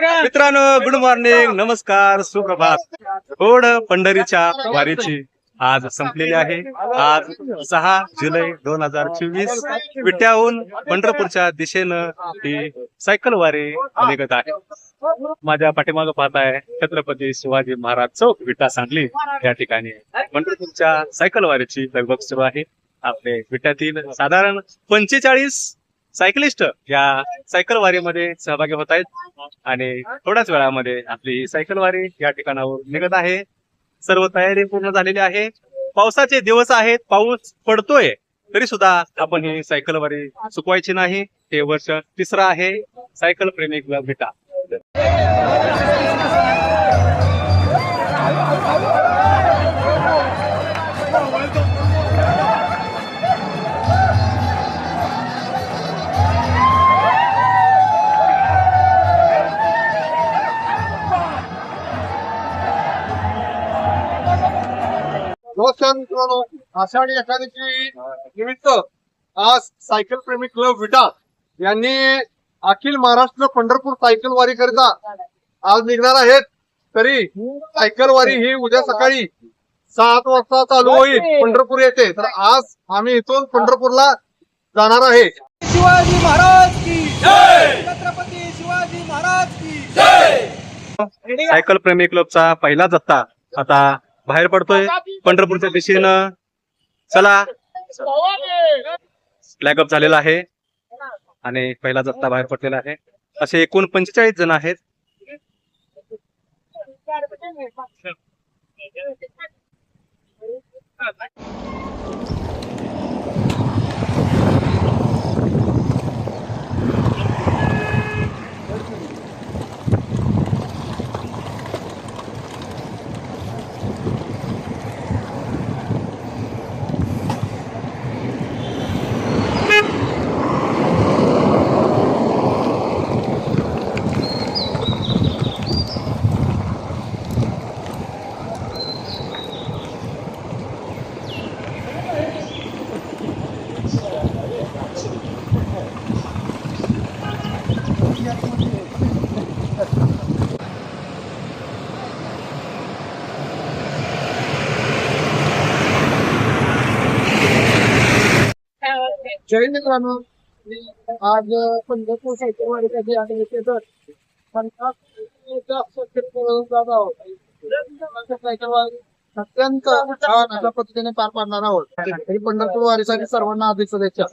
मित्रांनो good morning नमस्कार. सुप्रभात. ओढ पंढरीच्या वारीची आज संपलेली आहे. आज सहा जुलै दोन हजार चोवीस. विट्याहून पंढरपूरच्या दिशेनं ही सायकल वारी निघत आहे. माझ्या पाठीमागं पाहताय छत्रपती शिवाजी महाराज चौक विटा सांगली या ठिकाणी पंढरपूरच्या सायकल वारीची लगबग सुरू आहे. आपले विट्यातील साधारण पंचेचाळीस सायकलिस्ट या सायकल वारीमध्ये सहभागी होत आहेत. आणि थोड्याच वेळामध्ये आपली सायकल वारी या ठिकाणावर निघत आहे. सर्व तयारी पूर्ण झालेली आहे. पावसाचे दिवस आहेत. पाऊस पडतोय. तरी सुद्धा आपण ही सायकल वारी चुकवायची नाही. हे वर्ष तिसरं आहे. सायकल प्रेमी भेटा. नमस्कार मित्रांनो आषाढी एकादशी निमित्त आज सायकल प्रेमी क्लब विटा यांनी अखिल महाराष्ट्र पंढरपूर सायकल वारी करिता आज निघणार आहेत. तरी सायकल वारी ही उद्या सकाळी सात वाजता चालू होईल पंढरपूर येथे. तर आज आम्ही इथून पंढरपूरला जाणार आहे. शिवाजी महाराज की जय! छत्रपती शिवाजी महाराज की जय! सायकल प्रेमी क्लबचा पहिला जत्ता आता बाहेर पडतोय पंढरपूरच्या दिशेनं. चला. फ्लॅग अप झालेला आहे. आणि पहिला जत्ता बाहेर पडलेला आहे. असे एकूण पंचेचाळीस जण आहेत. जय मित्रांनो. आज पंढरपूर सायकल वारीसाठी आम्ही इथे तर पन्नास जात आहोत. सायकल वारी अत्यंत छान अशा पद्धतीने पार पाडणार आहोत. तरी पंढरपूर वारीसाठी सर्वांना आधीच शुभेच्छा.